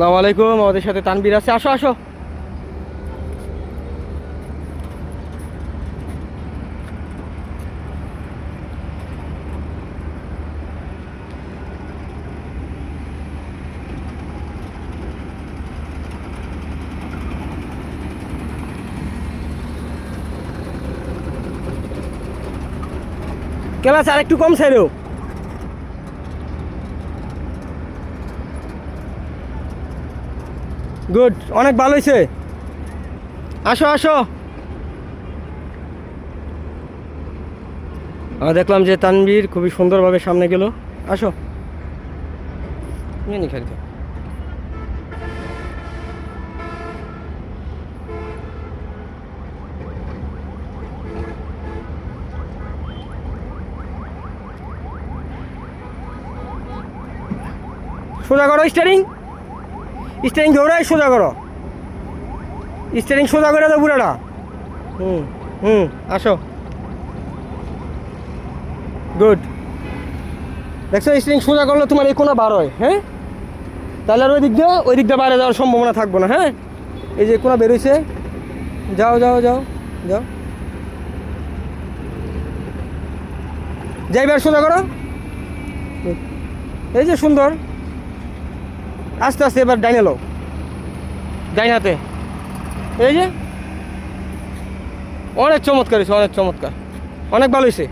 আসসালামু আলাইকুম আমাদের সাথে তানবির আছে। আসো আসো। ক্লাস আর একটু কম ছেড়েও গুড অনেক ভালো হয়েছে আসো আসো। দেখলাম যে তানবীর খুবই সুন্দরভাবে সামনে গেল। আসো। নিয়ে নি সোজা করো স্টারিং স্টারিং ঘোরাই সোজা করো। স্টারিং সোজা করে দাও বুড়াটা। হুম হুম আসো। গুড দেখছ স্টারিং সোজা করলে তোমার এই কোনো বার হয় হ্যাঁ? তাহলে আর ওই দিক দিয়ে ওই দিক দিয়ে বাইরে যাওয়ার সম্ভাবনা থাকব না হ্যাঁ? এই যে কোনো বেরোইছে। যাও যাও যাও যাও। যাইবার সোজা করো। এই যে সুন্দর। আস্তে আস্তে এবার ডাইনে লো ডাইনাতে এই যে। অনেক চমৎকার হয়েছে, অনেক চমৎকার। অনেক ভালো হয়েছে।